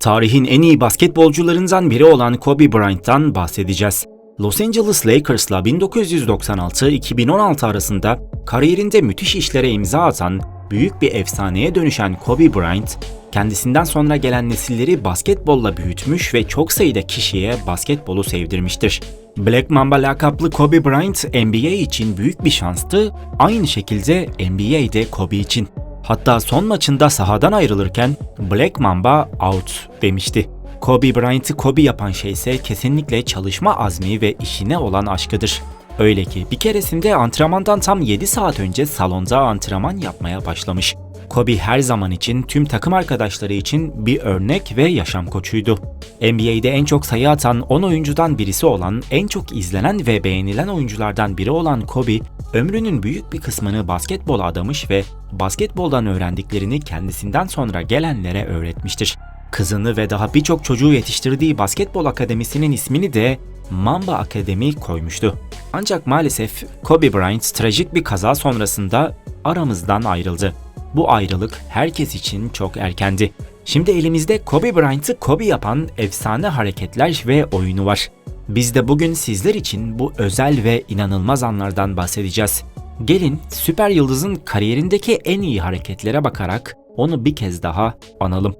Tarihin en iyi basketbolcularından biri olan Kobe Bryant'tan bahsedeceğiz. Los Angeles Lakers'la 1996-2016 arasında kariyerinde müthiş işlere imza atan, büyük bir efsaneye dönüşen Kobe Bryant, kendisinden sonra gelen nesilleri basketbolla büyütmüş ve çok sayıda kişiye basketbolu sevdirmiştir. Black Mamba lakaplı Kobe Bryant NBA için büyük bir şanstı, aynı şekilde NBA'de Kobe için. Hatta son maçında sahadan ayrılırken Black Mamba out demişti. Kobe Bryant'ı Kobe yapan şey ise kesinlikle çalışma azmi ve işine olan aşkıdır. Öyle ki bir keresinde antrenmandan tam 7 saat önce salonda antrenman yapmaya başlamış. Kobe her zaman için tüm takım arkadaşları için bir örnek ve yaşam koçuydu. NBA'de en çok sayı atan 10 oyuncudan birisi olan, en çok izlenen ve beğenilen oyunculardan biri olan Kobe, ömrünün büyük bir kısmını basketbola adamış ve basketboldan öğrendiklerini kendisinden sonra gelenlere öğretmiştir. Kızını ve daha birçok çocuğu yetiştirdiği basketbol akademisinin ismini de Mamba Akademi koymuştu. Ancak maalesef Kobe Bryant trajik bir kaza sonrasında aramızdan ayrıldı. Bu ayrılık herkes için çok erkendi. Şimdi elimizde Kobe Bryant'ı Kobe yapan efsane hareketler ve oyunu var. Biz de bugün sizler için bu özel ve inanılmaz anlardan bahsedeceğiz. Gelin süper yıldızın kariyerindeki en iyi hareketlere bakarak onu bir kez daha analım.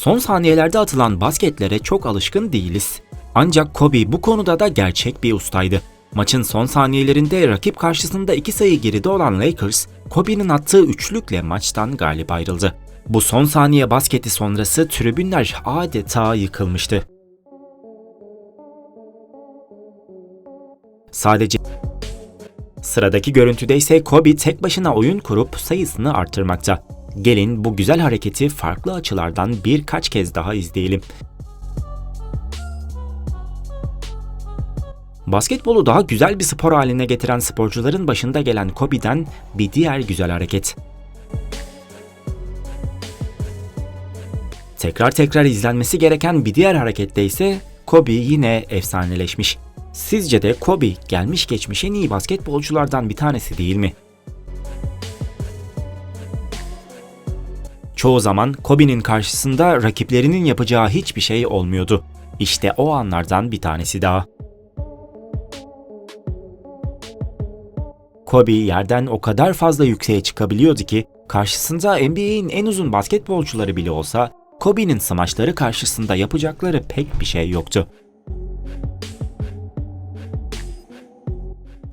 Son saniyelerde atılan basketlere çok alışkın değiliz. Ancak Kobe bu konuda da gerçek bir ustaydı. Maçın son saniyelerinde rakip karşısında iki sayı geride olan Lakers, Kobe'nin attığı üçlükle maçtan galip ayrıldı. Bu son saniye basketi sonrası tribünler adeta yıkılmıştı. Sadece Sıradaki görüntüde ise Kobe tek başına oyun kurup sayısını artırmakta. Gelin bu güzel hareketi farklı açılardan birkaç kez daha izleyelim. Basketbolu daha güzel bir spor haline getiren sporcuların başında gelen Kobe'den bir diğer güzel hareket. Tekrar tekrar izlenmesi gereken bir diğer harekette ise Kobe yine efsaneleşmiş. Sizce de Kobe gelmiş geçmiş en iyi basketbolculardan bir tanesi değil mi? Çoğu zaman Kobe'nin karşısında rakiplerinin yapacağı hiçbir şey olmuyordu. İşte o anlardan bir tanesi daha. Kobe yerden o kadar fazla yükseğe çıkabiliyordu ki karşısında NBA'in en uzun basketbolcuları bile olsa Kobe'nin smaçları karşısında yapacakları pek bir şey yoktu.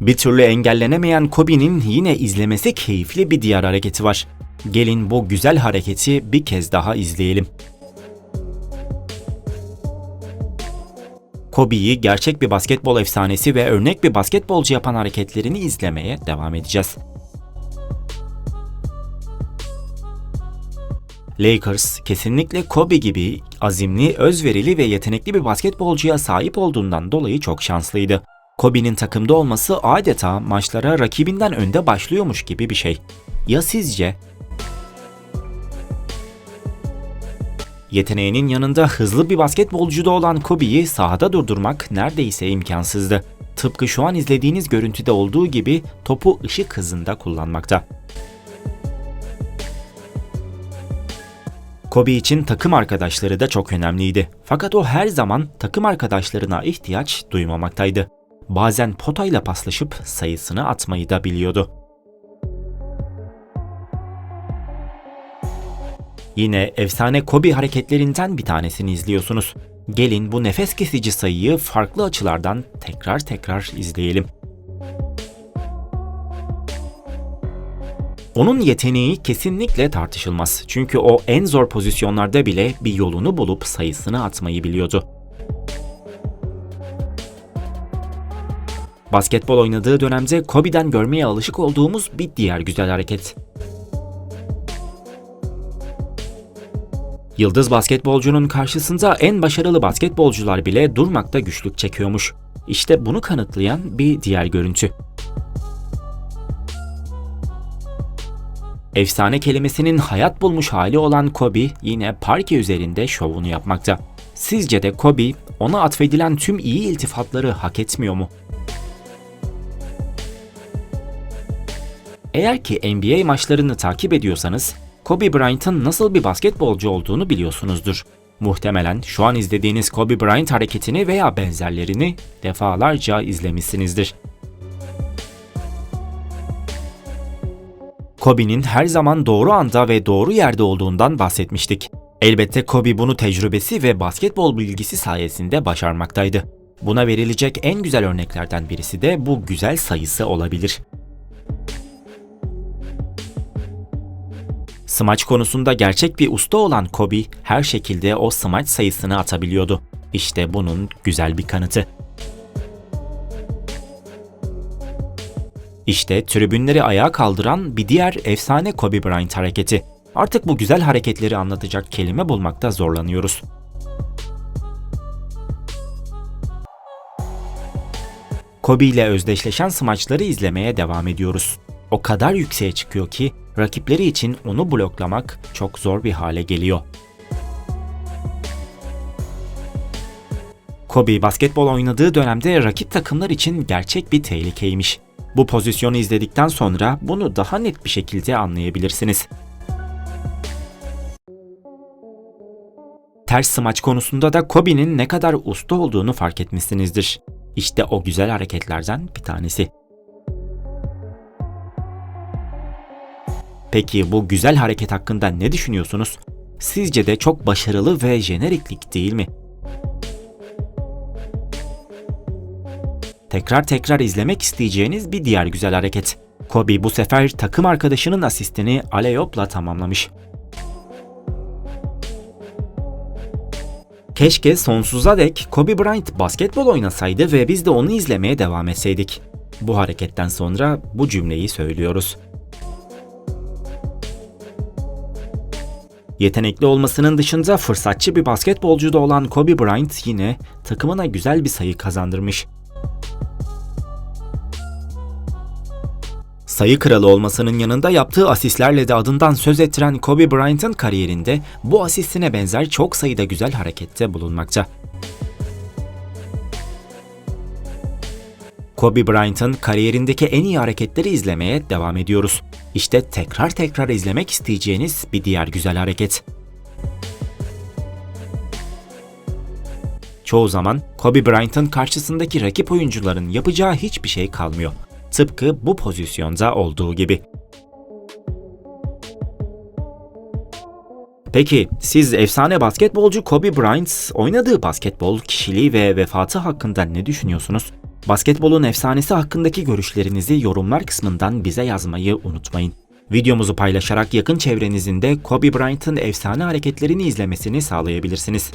Bir türlü engellenemeyen Kobe'nin yine izlemesi keyifli bir diğer hareketi var. Gelin bu güzel hareketi bir kez daha izleyelim. Kobe'yi gerçek bir basketbol efsanesi ve örnek bir basketbolcu yapan hareketlerini izlemeye devam edeceğiz. Lakers kesinlikle Kobe gibi azimli, özverili ve yetenekli bir basketbolcuya sahip olduğundan dolayı çok şanslıydı. Kobe'nin takımda olması adeta maçlara rakibinden önde başlıyormuş gibi bir şey. Ya sizce? Yeteneğinin yanında hızlı bir basketbolcu da olan Kobe'yi sahada durdurmak neredeyse imkansızdı. Tıpkı şu an izlediğiniz görüntüde olduğu gibi topu ışık hızında kullanmakta. Kobe için takım arkadaşları da çok önemliydi. Fakat o her zaman takım arkadaşlarına ihtiyaç duymamaktaydı. Bazen potayla paslaşıp sayısını atmayı da biliyordu. Yine efsane Kobe hareketlerinden bir tanesini izliyorsunuz. Gelin bu nefes kesici sayıyı farklı açılardan tekrar tekrar izleyelim. Onun yeteneği kesinlikle tartışılmaz. Çünkü o en zor pozisyonlarda bile bir yolunu bulup sayısını atmayı biliyordu. Basketbol oynadığı dönemde Kobe'den görmeye alışık olduğumuz bir diğer güzel hareket. Yıldız basketbolcunun karşısında en başarılı basketbolcular bile durmakta güçlük çekiyormuş. İşte bunu kanıtlayan bir diğer görüntü. Efsane kelimesinin hayat bulmuş hali olan Kobe yine parke üzerinde şovunu yapmakta. Sizce de Kobe ona atfedilen tüm iyi iltifatları hak etmiyor mu? Eğer ki NBA maçlarını takip ediyorsanız Kobe Bryant'ın nasıl bir basketbolcu olduğunu biliyorsunuzdur. Muhtemelen şu an izlediğiniz Kobe Bryant hareketini veya benzerlerini defalarca izlemişsinizdir. Kobe'nin her zaman doğru anda ve doğru yerde olduğundan bahsetmiştik. Elbette Kobe bunu tecrübesi ve basketbol bilgisi sayesinde başarmaktaydı. Buna verilecek en güzel örneklerden birisi de bu güzel sayısı olabilir. Smaç konusunda gerçek bir usta olan Kobe her şekilde o smaç sayısını atabiliyordu. İşte bunun güzel bir kanıtı. İşte tribünleri ayağa kaldıran bir diğer efsane Kobe Bryant hareketi. Artık bu güzel hareketleri anlatacak kelime bulmakta zorlanıyoruz. Kobe ile özdeşleşen smaçları izlemeye devam ediyoruz. O kadar yükseğe çıkıyor ki rakipleri için onu bloklamak çok zor bir hale geliyor. Kobe basketbol oynadığı dönemde rakip takımlar için gerçek bir tehlikeymiş. Bu pozisyonu izledikten sonra bunu daha net bir şekilde anlayabilirsiniz. Ters smaç konusunda da Kobe'nin ne kadar usta olduğunu fark etmişsinizdir. İşte o güzel hareketlerden bir tanesi. Peki bu güzel hareket hakkında ne düşünüyorsunuz? Sizce de çok başarılı ve jeneriklik değil mi? Tekrar tekrar izlemek isteyeceğiniz bir diğer güzel hareket. Kobe bu sefer takım arkadaşının asistini Aleyop'la tamamlamış. Keşke sonsuza dek Kobe Bryant basketbol oynasaydı ve biz de onu izlemeye devam etseydik. Bu hareketten sonra bu cümleyi söylüyoruz. Yetenekli olmasının dışında fırsatçı bir basketbolcu da olan Kobe Bryant yine takımına güzel bir sayı kazandırmış. Sayı kralı olmasının yanında yaptığı asistlerle de adından söz ettiren Kobe Bryant'ın kariyerinde bu asistine benzer çok sayıda güzel harekette bulunmakta. Kobe Bryant'ın kariyerindeki en iyi hareketleri izlemeye devam ediyoruz. İşte tekrar tekrar izlemek isteyeceğiniz bir diğer güzel hareket. Çoğu zaman Kobe Bryant'ın karşısındaki rakip oyuncuların yapacağı hiçbir şey kalmıyor. Tıpkı bu pozisyonda olduğu gibi. Peki siz efsane basketbolcu Kobe Bryant oynadığı basketbol kişiliği ve vefatı hakkında ne düşünüyorsunuz? Basketbolun efsanesi hakkındaki görüşlerinizi yorumlar kısmından bize yazmayı unutmayın. Videomuzu paylaşarak yakın çevrenizin de Kobe Bryant'ın efsane hareketlerini izlemesini sağlayabilirsiniz.